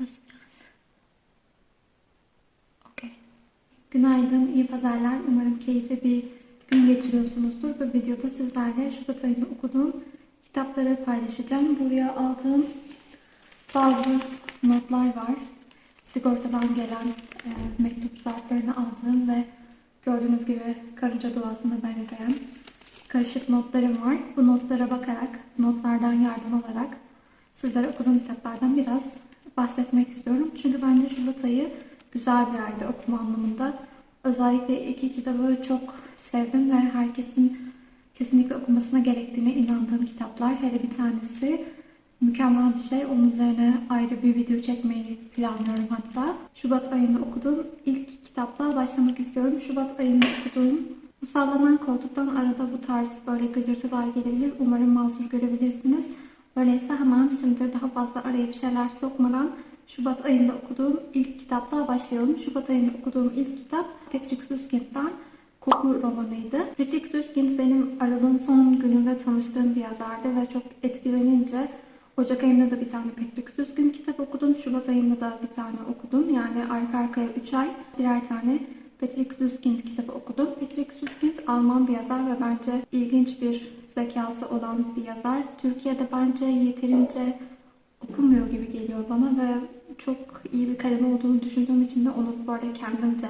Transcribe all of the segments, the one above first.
Nasıl yani? Okey. Günaydın, iyi pazarlar. Umarım keyifli bir gün geçiriyorsunuzdur. Bu videoda sizlerle Şubat ayında okuduğum kitapları paylaşacağım. Buraya aldığım bazı notlar var. Sigortadan gelen e, mektup zarflarını aldığım ve gördüğünüz gibi karınca duasına benzeyen karışık notlarım var. Bu notlara bakarak, notlardan yardım alarak sizlere okuduğum kitaplardan biraz bahsetmek istiyorum. Çünkü bence Şubat ayı güzel bir aydı okuma anlamında. Özellikle iki kitabı çok sevdim ve herkesin kesinlikle okumasına gerektiğine inandığım kitaplar. Hele bir tanesi mükemmel bir şey. Onun üzerine ayrı bir video çekmeyi planlıyorum hatta. Şubat ayında okuduğum ilk kitapla başlamak istiyorum. Şubat ayında okuduğum sallanan koltuktan arada bu tarz böyle gıcırtılar gelebilir. Umarım mazur görebilirsiniz. Öyleyse hemen şimdi daha fazla araya bir şeyler sokmadan Şubat ayında okuduğum ilk kitapla başlayalım. Şubat ayında okuduğum ilk kitap Patrick Süskind'den Koku romanıydı. Patrick Süskind benim Aralık'ın son gününde tanıştığım bir yazardı ve çok etkilenince Ocak ayında da bir tane Patrick Süskind kitap okudum. Şubat ayında da bir tane okudum. Yani arka arkaya 3 ay birer tane Patrick Süskind kitabı okudum. Patrick Süskind Alman bir yazar ve bence ilginç bir zekası olan bir yazar. Türkiye'de bence yeterince okunmuyor gibi geliyor bana ve çok iyi bir kalemi olduğunu düşündüğüm için de onu arada kendimce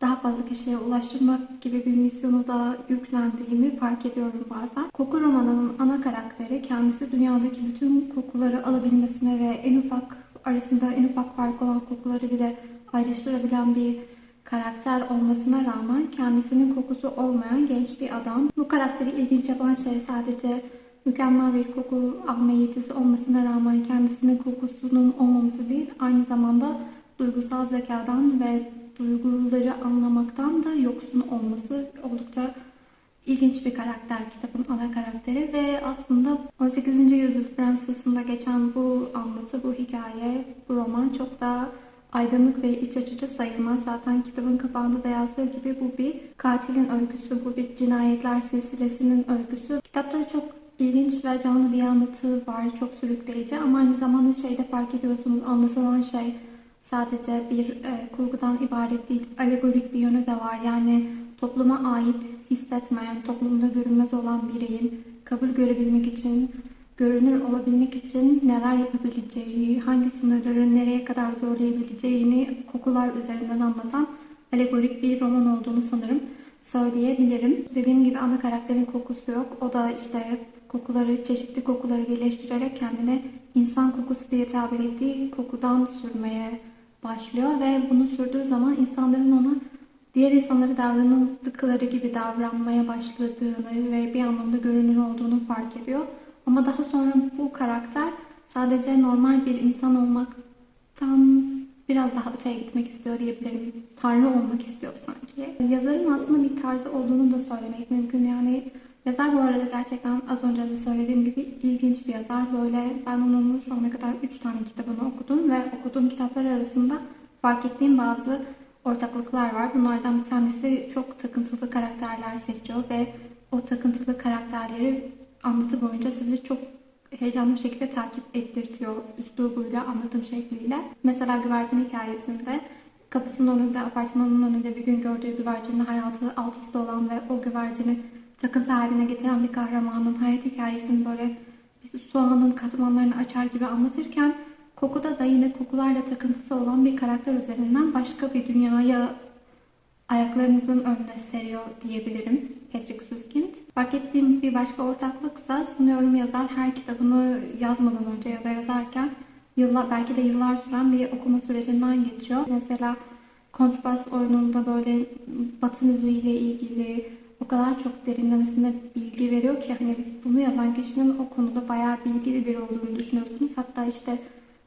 daha fazla kişiye ulaştırmak gibi bir misyonu da yüklendiğimi fark ediyorum bazen. Koku romanının ana karakteri kendisi dünyadaki bütün kokuları alabilmesine ve en ufak arasında en ufak fark olan kokuları bile ayrıştırabilen bir karakter olmasına rağmen kendisinin kokusu olmayan genç bir adam. Bu karakteri ilginç yapan şey sadece mükemmel bir koku alma yetisi olmasına rağmen kendisinin kokusunun olmaması değil, aynı zamanda duygusal zekadan ve duyguları anlamaktan da yoksun olması oldukça ilginç bir karakter kitabın ana karakteri ve aslında 18. yüzyıl Fransa'sında geçen bu anlatı, bu hikaye, bu roman çok daha aydınlık ve iç açıcı sayılmaz. Zaten kitabın kapağında da yazdığı gibi bu bir katilin öyküsü, bu bir cinayetler silsilesinin öyküsü. Kitapta çok ilginç ve canlı bir anlatı var, çok sürükleyici ama aynı zamanda şeyde fark ediyorsunuz anlatılan şey sadece bir e, kurgudan ibaret değil, alegorik bir yönü de var. Yani topluma ait hissetmeyen, toplumda görünmez olan bireyin kabul görebilmek için, görünür olabilmek için neler yapabileceği, hangi sınırları nereye kadar zorlayabileceğini kokular üzerinden anlatan alegorik bir roman olduğunu sanırım söyleyebilirim. Dediğim gibi ana karakterin kokusu yok. O da işte kokuları, çeşitli kokuları birleştirerek kendine insan kokusu diye tabir ettiği kokudan sürmeye başlıyor ve bunu sürdüğü zaman insanların ona diğer insanları davranıldıkları gibi davranmaya başladığını ve bir anlamda görünür olduğunu fark ediyor. Ama daha sonra bu karakter sadece normal bir insan olmaktan biraz daha öteye gitmek istiyor diyebilirim. Tanrı olmak istiyor sanki. Yazarın aslında bir tarzı olduğunu da söylemek mümkün. Yani yazar bu arada gerçekten az önce de söylediğim gibi ilginç bir yazar. Böyle ben onun şu ana kadar 3 tane kitabını okudum ve okuduğum kitaplar arasında fark ettiğim bazı ortaklıklar var. Bunlardan bir tanesi çok takıntılı karakterler seçiyor ve o takıntılı karakterleri anlatı boyunca sizi çok heyecanlı bir şekilde takip ettirtiyor üslubuyla, anlatım şekliyle. Mesela güvercin hikayesinde kapısının önünde, apartmanın önünde bir gün gördüğü güvercinin hayatı alt üst olan ve o güvercini takıntı haline getiren bir kahramanın hayat hikayesini böyle soğanın katmanlarını açar gibi anlatırken kokuda da yine kokularla takıntısı olan bir karakter üzerinden başka bir dünyaya ayaklarınızın önüne seriyor diyebilirim Patrick Süskind. Fark ettiğim bir başka ortaklıksa sanıyorum yazar her kitabını yazmadan önce ya da yazarken yıllar, belki de yıllar süren bir okuma sürecinden geçiyor. Mesela kontrbas oyununda böyle batı müziğiyle ilgili o kadar çok derinlemesine bilgi veriyor ki hani bunu yazan kişinin o konuda bayağı bilgili biri olduğunu düşünüyorsunuz. Hatta işte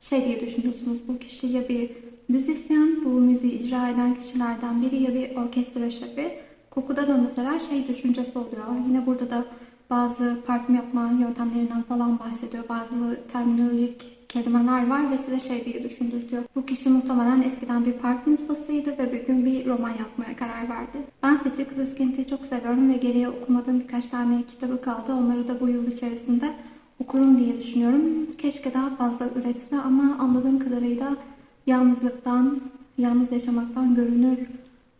şey diye düşünüyorsunuz bu kişi ya bir müzisyen, bu müziği icra eden kişilerden biri ya bir orkestra şefi. Kokuda da mesela şey düşüncesi oluyor. Yine burada da bazı parfüm yapma yöntemlerinden falan bahsediyor. Bazı terminolojik kelimeler var ve size şey diye düşündürtüyor. Bu kişi muhtemelen eskiden bir parfüm ustasıydı ve bir gün bir roman yazmaya karar verdi. Ben Patrick Luskind'i çok seviyorum ve geriye okumadığım birkaç tane kitabı kaldı. Onları da bu yıl içerisinde okurum diye düşünüyorum. Keşke daha fazla üretse ama anladığım kadarıyla yalnızlıktan, yalnız yaşamaktan, görünür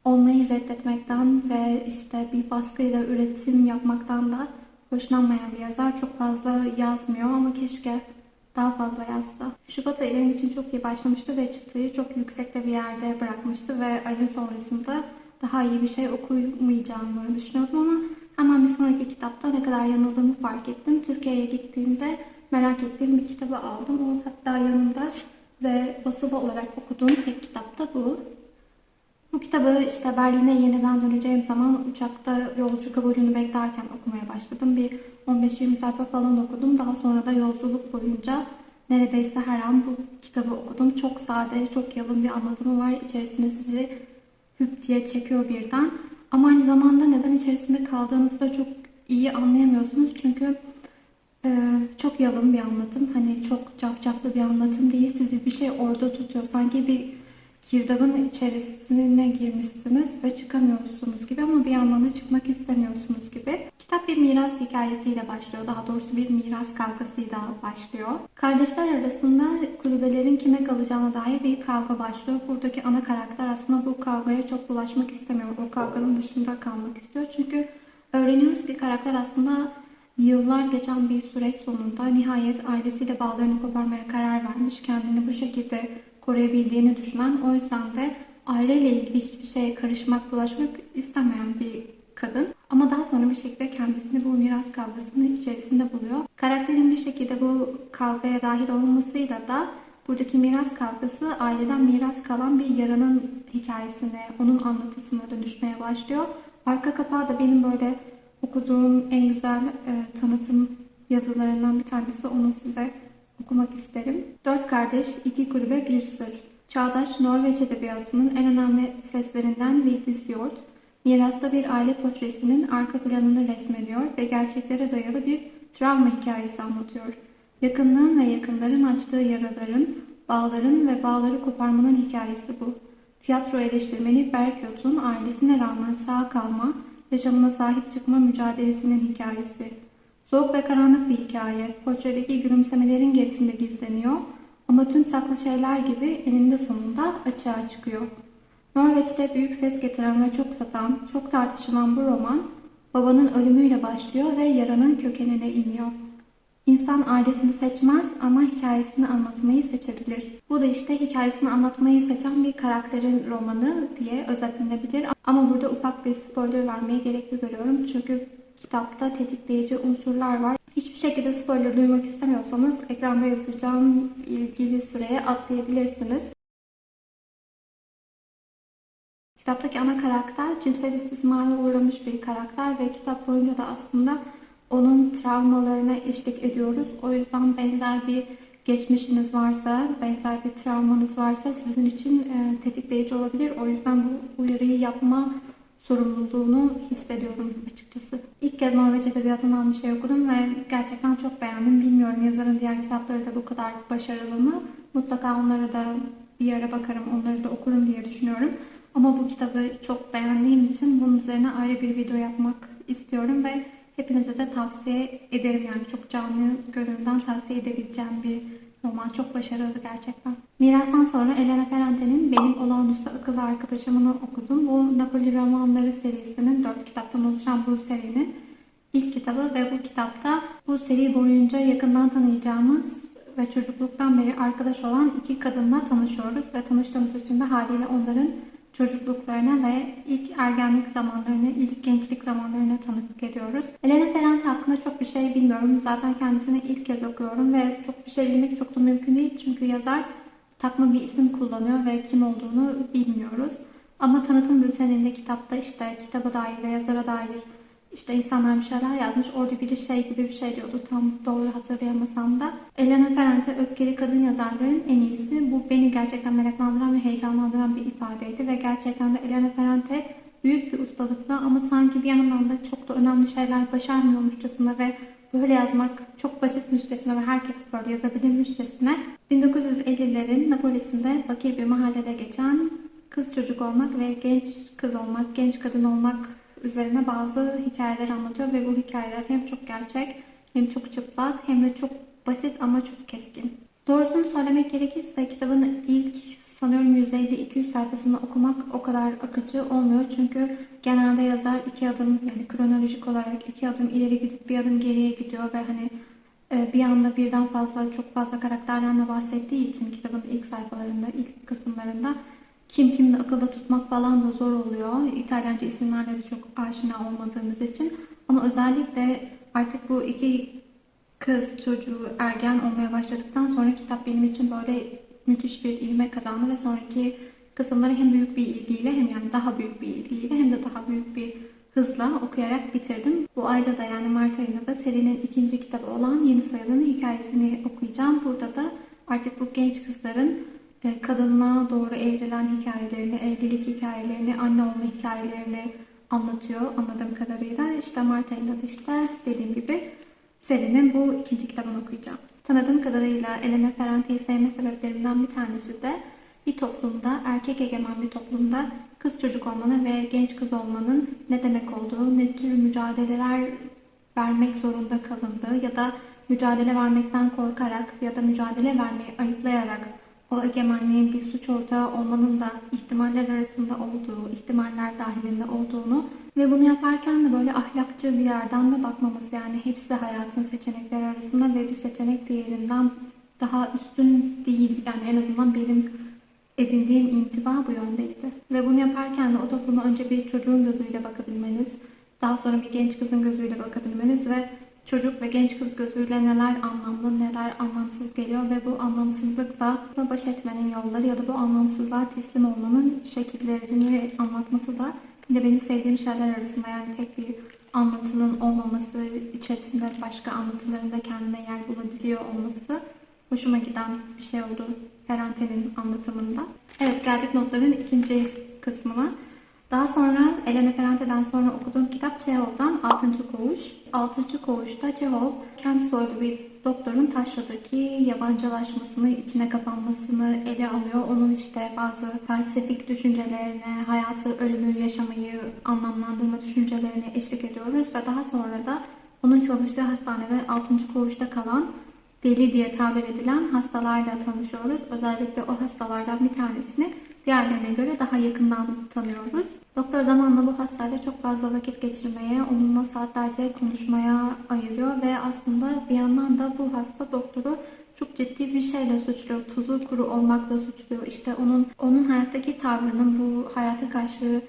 olmayı reddetmekten ve işte bir baskıyla üretim yapmaktan da hoşlanmayan bir yazar. Çok fazla yazmıyor ama keşke daha fazla yazsa. Şubat ayı benim için çok iyi başlamıştı ve çıtayı çok yüksekte bir yerde bırakmıştı ve ayın sonrasında daha iyi bir şey okumayacağımı düşünüyordum ama hemen bir sonraki kitapta ne kadar yanıldığımı fark ettim. Türkiye'ye gittiğimde merak ettiğim bir kitabı aldım. O hatta yanımda ve basılı olarak okuduğum tek kitap da bu. Bu kitabı işte Berlin'e yeniden döneceğim zaman uçakta yolcu kabulünü beklerken okumaya başladım. Bir 15-20 sayfa falan okudum. Daha sonra da yolculuk boyunca neredeyse her an bu kitabı okudum. Çok sade, çok yalın bir anlatımı var. İçerisine sizi hüp diye çekiyor birden. Ama aynı zamanda neden içerisinde kaldığınızı da çok iyi anlayamıyorsunuz. Çünkü e, çok yalın bir anlatım. Hani çok cafcaflı bir anlatım değil. Sizi bir şey orada tutuyor. Sanki bir girdabın içerisine girmişsiniz ve çıkamıyorsunuz gibi ama bir yandan da çıkmak istemiyorsunuz gibi. Kitap bir miras hikayesiyle başlıyor. Daha doğrusu bir miras kavgasıyla başlıyor. Kardeşler arasında kulübelerin kime kalacağına dair bir kavga başlıyor. Buradaki ana karakter aslında bu kavgaya çok bulaşmak istemiyor. O kavganın dışında kalmak istiyor. Çünkü öğreniyoruz ki karakter aslında Yıllar geçen bir süreç sonunda nihayet ailesiyle bağlarını koparmaya karar vermiş. Kendini bu şekilde koruyabildiğini düşünen, o yüzden de aileyle ilgili hiçbir şeye karışmak, bulaşmak istemeyen bir kadın. Ama daha sonra bir şekilde kendisini bu miras kavgasının içerisinde buluyor. Karakterin bir şekilde bu kavgaya dahil olmasıyla da buradaki miras kavgası aileden miras kalan bir yaranın hikayesine, onun anlatısına dönüşmeye başlıyor. Arka kapağı da benim böyle okuduğum en güzel e, tanıtım yazılarından bir tanesi. Onu size okumak isterim. Dört kardeş, iki kulübe, bir sır. Çağdaş Norveç edebiyatının en önemli seslerinden Vigdis Hjorth, mirasta bir aile portresinin arka planını resmediyor ve gerçeklere dayalı bir travma hikayesi anlatıyor. Yakınlığın ve yakınların açtığı yaraların, bağların ve bağları koparmanın hikayesi bu. Tiyatro eleştirmeni Berkyott'un ailesine rağmen sağ kalma, yaşamına sahip çıkma mücadelesinin hikayesi. Soğuk ve karanlık bir hikaye. Portredeki gülümsemelerin gerisinde gizleniyor. Ama tüm saklı şeyler gibi eninde sonunda açığa çıkıyor. Norveç'te büyük ses getiren ve çok satan, çok tartışılan bu roman, babanın ölümüyle başlıyor ve yaranın kökenine iniyor. İnsan ailesini seçmez ama hikayesini anlatmayı seçebilir. Bu da işte hikayesini anlatmayı seçen bir karakterin romanı diye özetlenebilir. Ama burada ufak bir spoiler vermeye gerekli görüyorum. Çünkü kitapta tetikleyici unsurlar var. Hiçbir şekilde spoiler duymak istemiyorsanız ekranda yazacağım ilgili süreye atlayabilirsiniz. Kitaptaki ana karakter cinsel istismara uğramış bir karakter ve kitap boyunca da aslında onun travmalarına eşlik ediyoruz. O yüzden benzer bir geçmişiniz varsa, benzer bir travmanız varsa sizin için e, tetikleyici olabilir. O yüzden bu uyarıyı yapma sorumluluğunu hissediyorum açıkçası. İlk kez Norveç Edebiyatı'ndan bir şey okudum ve gerçekten çok beğendim. Bilmiyorum yazarın diğer kitapları da bu kadar başarılı mı? Mutlaka onlara da bir ara bakarım, onları da okurum diye düşünüyorum. Ama bu kitabı çok beğendiğim için bunun üzerine ayrı bir video yapmak istiyorum ve hepinize de tavsiye ederim. Yani çok canlı gönülden tavsiye edebileceğim bir roman. Çok başarılı gerçekten. Mirastan sonra Elena Ferrante'nin Benim Olağanüstü Akıllı Arkadaşımını okudum. Bu Napoli romanları serisinin dört kitaptan oluşan bu serinin ilk kitabı ve bu kitapta bu seri boyunca yakından tanıyacağımız ve çocukluktan beri arkadaş olan iki kadınla tanışıyoruz ve tanıştığımız için de haliyle onların çocukluklarına ve ilk ergenlik zamanlarına, ilk gençlik zamanlarına tanıklık ediyoruz. Elena Ferrante hakkında çok bir şey bilmiyorum. Zaten kendisini ilk kez okuyorum ve çok bir şey bilmek çok da mümkün değil. Çünkü yazar takma bir isim kullanıyor ve kim olduğunu bilmiyoruz. Ama tanıtım bülteninde kitapta işte kitaba dair ve yazara dair işte insanlar bir şeyler yazmış. Orada biri şey gibi bir şey diyordu. Tam doğru hatırlayamasam da. Elena Ferrante öfkeli kadın yazarların en iyisi. Bu beni gerçekten meraklandıran ve heyecanlandıran bir ifadeydi. Ve gerçekten de Elena Ferrante büyük bir ustalıkla ama sanki bir yandan da çok da önemli şeyler başarmıyormuşçasına ve böyle yazmak çok basitmişçesine ve herkes böyle yazabilirmişçesine 1950'lerin Napoli'sinde fakir bir mahallede geçen kız çocuk olmak ve genç kız olmak, genç kadın olmak üzerine bazı hikayeler anlatıyor ve bu hikayeler hem çok gerçek Hem çok çıplak hem de çok basit ama çok keskin. Doğrusunu söylemek gerekirse kitabın ilk sanıyorum 150-200 sayfasını okumak o kadar akıcı olmuyor. Çünkü genelde yazar iki adım yani kronolojik olarak iki adım ileri gidip bir adım geriye gidiyor ve hani e, bir anda birden fazla çok fazla karakterden de bahsettiği için kitabın ilk sayfalarında, ilk kısımlarında kim kimle akılda tutmak falan da zor oluyor. İtalyanca isimlerle de çok aşina olmadığımız için. Ama özellikle artık bu iki kız çocuğu ergen olmaya başladıktan sonra kitap benim için böyle müthiş bir ilme kazandı ve sonraki kısımları hem büyük bir ilgiyle hem yani daha büyük bir ilgiyle hem de daha büyük bir hızla okuyarak bitirdim. Bu ayda da yani Mart ayında da serinin ikinci kitabı olan Yeni Soyadın hikayesini okuyacağım. Burada da artık bu genç kızların kadınlığa doğru evrilen hikayelerini, evlilik hikayelerini, anne olma hikayelerini anlatıyor anladığım kadarıyla. İşte Mart ayında da işte dediğim gibi serinin bu ikinci kitabını okuyacağım. Tanıdığım kadarıyla Elena Ferrante'yi sevme sebeplerimden bir tanesi de bir toplumda, erkek egemen bir toplumda kız çocuk olmanın ve genç kız olmanın ne demek olduğu, ne tür mücadeleler vermek zorunda kalındığı ya da mücadele vermekten korkarak ya da mücadele vermeyi ayıplayarak o egemenliğin bir suç ortağı olmanın da ihtimaller arasında olduğu, ihtimaller dahilinde olduğunu ve bunu yaparken de böyle ahlakçı bir yerden de bakmaması yani hepsi hayatın seçenekleri arasında ve bir seçenek diğerinden daha üstün değil. Yani en azından benim edindiğim intiba bu yöndeydi. Ve bunu yaparken de o topluma önce bir çocuğun gözüyle bakabilmeniz, daha sonra bir genç kızın gözüyle bakabilmeniz ve çocuk ve genç kız gözüyle neler anlamlı, neler anlamsız geliyor ve bu anlamsızlıkla baş etmenin yolları ya da bu anlamsızlığa teslim olmanın şekillerini anlatması da yine benim sevdiğim şeyler arasında yani tek bir anlatının olmaması, içerisinde başka anlatıların da kendine yer bulabiliyor olması hoşuma giden bir şey oldu Ferrante'nin anlatımında. Evet geldik notların ikinci kısmına. Daha sonra Elena Ferrante'den sonra okuduğum kitap Çehov'dan 6. Koğuş. 6. Koğuş'ta Çehov kendi soylu bir doktorun taşradaki yabancılaşmasını, içine kapanmasını ele alıyor. Onun işte bazı felsefik düşüncelerine, hayatı, ölümü, yaşamayı anlamlandırma düşüncelerine eşlik ediyoruz ve daha sonra da onun çalıştığı hastanede 6. koğuşta kalan deli diye tabir edilen hastalarla tanışıyoruz. Özellikle o hastalardan bir tanesini diğerlerine göre daha yakından tanıyoruz. Doktor zamanla bu hastayla çok fazla vakit geçirmeye, onunla saatlerce konuşmaya ayırıyor ve aslında bir yandan da bu hasta doktoru çok ciddi bir şeyle suçluyor. Tuzu kuru olmakla suçluyor. İşte onun onun hayattaki tavrının bu hayata karşı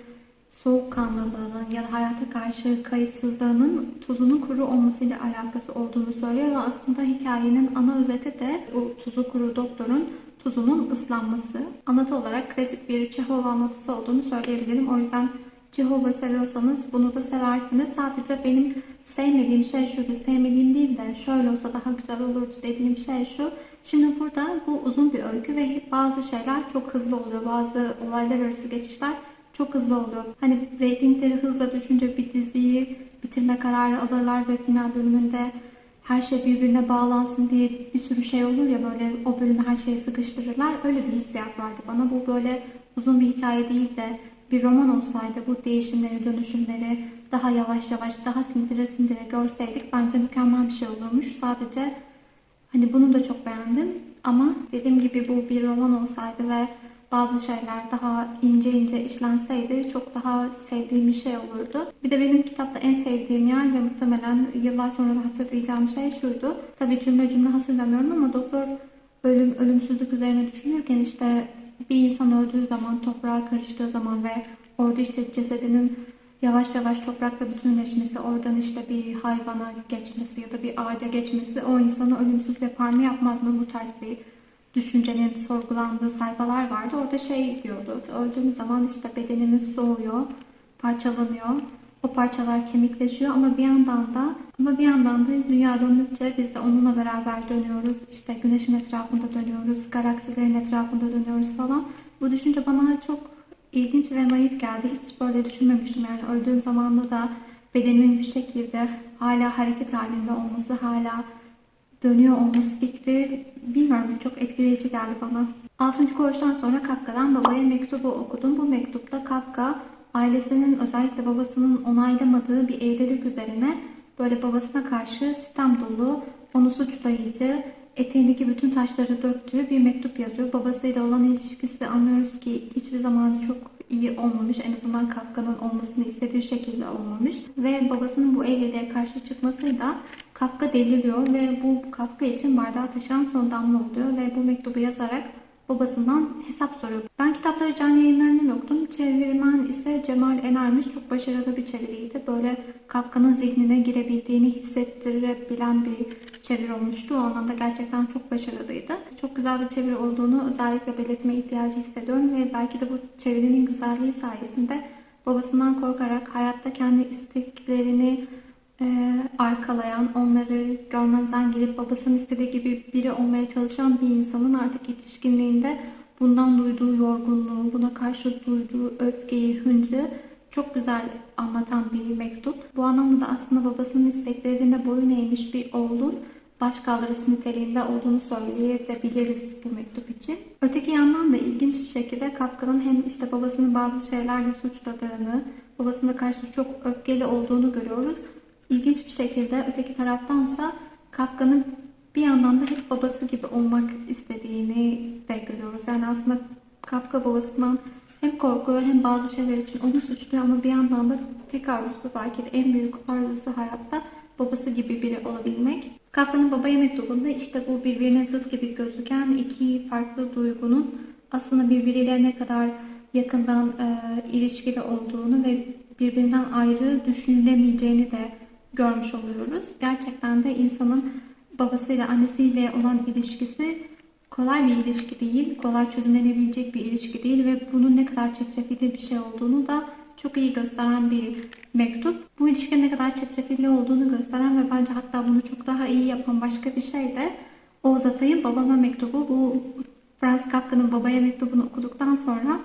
soğukkanlılığının ya da hayata karşı kayıtsızlığının tuzunun kuru olmasıyla alakası olduğunu söylüyor ve aslında hikayenin ana özeti de bu tuzu kuru doktorun tuzunun ıslanması. Anlatı olarak klasik bir Çehov anlatısı olduğunu söyleyebilirim. O yüzden Çehov'u seviyorsanız bunu da seversiniz. Sadece benim sevmediğim şey şu, sevmediğim değil de şöyle olsa daha güzel olurdu dediğim şey şu. Şimdi burada bu uzun bir öykü ve bazı şeyler çok hızlı oluyor. Bazı olaylar arası geçişler çok hızlı oluyor. Hani reytingleri hızla düşünce bir diziyi bitirme kararı alırlar ve final bölümünde her şey birbirine bağlansın diye bir sürü şey olur ya böyle o bölümü her şeyi sıkıştırırlar. Öyle bir hissiyat vardı bana. Bu böyle uzun bir hikaye değil de bir roman olsaydı bu değişimleri, dönüşümleri daha yavaş yavaş, daha sindire sindire görseydik bence mükemmel bir şey olurmuş. Sadece hani bunu da çok beğendim. Ama dediğim gibi bu bir roman olsaydı ve bazı şeyler daha ince ince işlenseydi çok daha sevdiğim bir şey olurdu. Bir de benim kitapta en sevdiğim yer ve muhtemelen yıllar sonra da hatırlayacağım şey şuydu. Tabii cümle cümle hatırlamıyorum ama doktor ölüm, ölümsüzlük üzerine düşünürken işte bir insan öldüğü zaman, toprağa karıştığı zaman ve orada işte cesedinin yavaş yavaş toprakla bütünleşmesi, oradan işte bir hayvana geçmesi ya da bir ağaca geçmesi o insanı ölümsüz yapar mı yapmaz mı bu tarz bir düşüncenin sorgulandığı sayfalar vardı. Orada şey diyordu. Öldüğümüz zaman işte bedenimiz soğuyor, parçalanıyor. O parçalar kemikleşiyor ama bir yandan da ama bir yandan da dünya döndükçe biz de onunla beraber dönüyoruz. İşte güneşin etrafında dönüyoruz, galaksilerin etrafında dönüyoruz falan. Bu düşünce bana çok ilginç ve naif geldi. Hiç böyle düşünmemiştim. Yani öldüğüm zamanda da bedenimin bir şekilde hala hareket halinde olması, hala dönüyor olması fikri bilmiyorum çok etkileyici geldi bana. 6. koğuştan sonra Kafka'dan babaya mektubu okudum. Bu mektupta Kafka ailesinin özellikle babasının onaylamadığı bir evlilik üzerine böyle babasına karşı sitem dolu, onu suçlayıcı, eteğindeki bütün taşları döktüğü bir mektup yazıyor. Babasıyla olan ilişkisi anlıyoruz ki hiçbir zaman çok iyi olmamış. En azından Kafka'nın olmasını istediği şekilde olmamış. Ve babasının bu evliliğe karşı çıkmasıyla Kafka deliriyor ve bu Kafka için bardağı taşıran son damla oluyor ve bu mektubu yazarak babasından hesap soruyor. Ben kitapları canlı yayınlarından okudum. Çevirmen ise Cemal Enermiş. Çok başarılı bir çeviriydi. Böyle Kafka'nın zihnine girebildiğini hissettirebilen bir çeviri olmuştu. O anlamda gerçekten çok başarılıydı. Çok güzel bir çeviri olduğunu özellikle belirtme ihtiyacı hissediyorum ve belki de bu çevirinin güzelliği sayesinde babasından korkarak hayatta kendi isteklerini e, arkalayan, onları görmezden gelip babasının istediği gibi biri olmaya çalışan bir insanın artık yetişkinliğinde bundan duyduğu yorgunluğu, buna karşı duyduğu öfkeyi, hıncı çok güzel anlatan bir mektup. Bu anlamda da aslında babasının isteklerine boyun eğmiş bir oğlun başkaldırısı niteliğinde olduğunu söyleyebiliriz bu mektup için. Öteki yandan da ilginç bir şekilde Kafka'nın hem işte babasını bazı şeylerle suçladığını, babasına karşı çok öfkeli olduğunu görüyoruz. İlginç bir şekilde öteki taraftansa Kafka'nın bir yandan da hep babası gibi olmak istediğini de görüyoruz. Yani aslında Kafka babasından hem korkuyor hem bazı şeyler için onu suçluyor ama bir yandan da tek arzusu belki de en büyük arzusu hayatta babası gibi biri olabilmek. Kafka'nın babaya mektubunda işte bu birbirine zıt gibi gözüken iki farklı duygunun aslında birbiriyle ne kadar yakından e, ilişkili olduğunu ve birbirinden ayrı düşünülemeyeceğini de görmüş oluyoruz. Gerçekten de insanın babasıyla annesiyle olan ilişkisi kolay bir ilişki değil, kolay çözümlenebilecek bir ilişki değil ve bunun ne kadar çetrefilli bir şey olduğunu da çok iyi gösteren bir mektup. Bu ilişkinin ne kadar çetrefilli olduğunu gösteren ve bence hatta bunu çok daha iyi yapan başka bir şey de Oğuz Atay'ın babama mektubu. Bu Franz Kafka'nın babaya mektubunu okuduktan sonra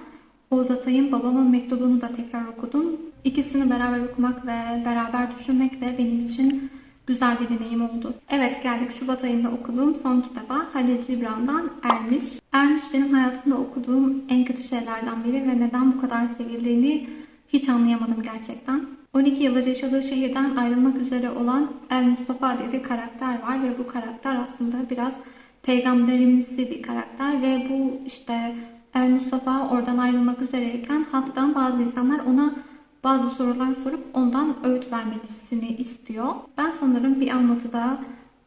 Oğuz Atay'ın babama mektubunu da tekrar okudum. İkisini beraber okumak ve beraber düşünmek de benim için güzel bir deneyim oldu. Evet geldik Şubat ayında okuduğum son kitaba Halil Cibran'dan Ermiş. Ermiş benim hayatımda okuduğum en kötü şeylerden biri ve neden bu kadar sevildiğini hiç anlayamadım gerçekten. 12 yıldır yaşadığı şehirden ayrılmak üzere olan El Mustafa diye bir karakter var ve bu karakter aslında biraz peygamberimsi bir karakter ve bu işte El Mustafa oradan ayrılmak üzereyken halktan bazı insanlar ona bazı sorular sorup ondan öğüt vermesini istiyor. Ben sanırım bir anlatıda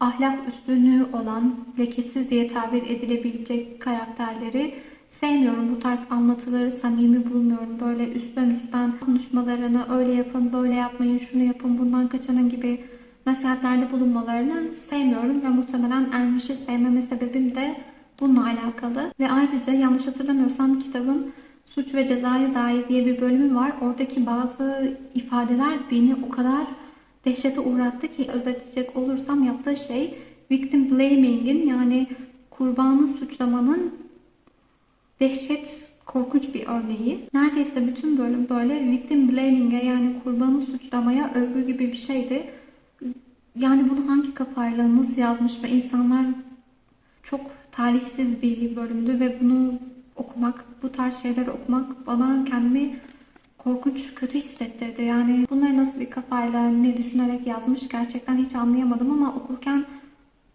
ahlak üstünlüğü olan lekesiz diye tabir edilebilecek karakterleri sevmiyorum. Bu tarz anlatıları samimi bulmuyorum. Böyle üstten üstten konuşmalarını öyle yapın, böyle yapmayın, şunu yapın, bundan kaçının gibi nasihatlerde bulunmalarını sevmiyorum ve muhtemelen Ermiş'i sevmeme sebebim de bununla alakalı. Ve ayrıca yanlış hatırlamıyorsam kitabın Suç ve Cezaya Dair diye bir bölümü var. Oradaki bazı ifadeler beni o kadar dehşete uğrattı ki özetleyecek olursam yaptığı şey victim blaming'in yani kurbanı suçlamanın dehşet korkunç bir örneği. Neredeyse bütün bölüm böyle victim blaming'e yani kurbanı suçlamaya övgü gibi bir şeydi. Yani bunu hangi kafayla nasıl yazmış ve insanlar çok talihsiz bir bölümdü ve bunu okumak, bu tarz şeyler okumak bana kendimi korkunç, kötü hissettirdi. Yani bunları nasıl bir kafayla, ne düşünerek yazmış gerçekten hiç anlayamadım ama okurken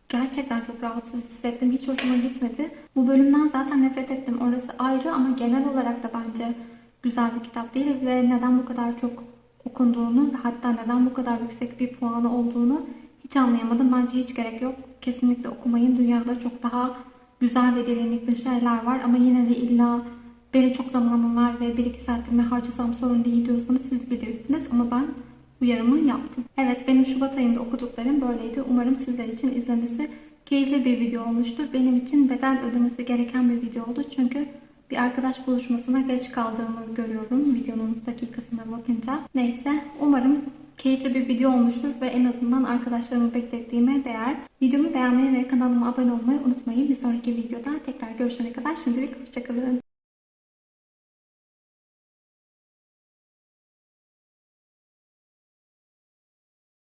gerçekten çok rahatsız hissettim. Hiç hoşuma gitmedi. Bu bölümden zaten nefret ettim. Orası ayrı ama genel olarak da bence güzel bir kitap değil ve neden bu kadar çok okunduğunu ve hatta neden bu kadar yüksek bir puanı olduğunu hiç anlayamadım. Bence hiç gerek yok. Kesinlikle okumayın. Dünyada çok daha güzel ve derinlikli şeyler var ama yine de illa benim çok zamanım var ve 1-2 saatimi harcasam sorun değil diyorsanız siz bilirsiniz ama ben uyarımı yaptım. Evet benim Şubat ayında okuduklarım böyleydi. Umarım sizler için izlemesi keyifli bir video olmuştur. Benim için bedel ödemesi gereken bir video oldu. Çünkü bir arkadaş buluşmasına geç kaldığımı görüyorum videonun dakikasına bakınca. Neyse umarım keyifli bir video olmuştur ve en azından arkadaşlarımı beklettiğime değer. Videomu beğenmeyi ve kanalıma abone olmayı unutmayın. Bir sonraki videoda tekrar görüşene kadar şimdilik hoşçakalın.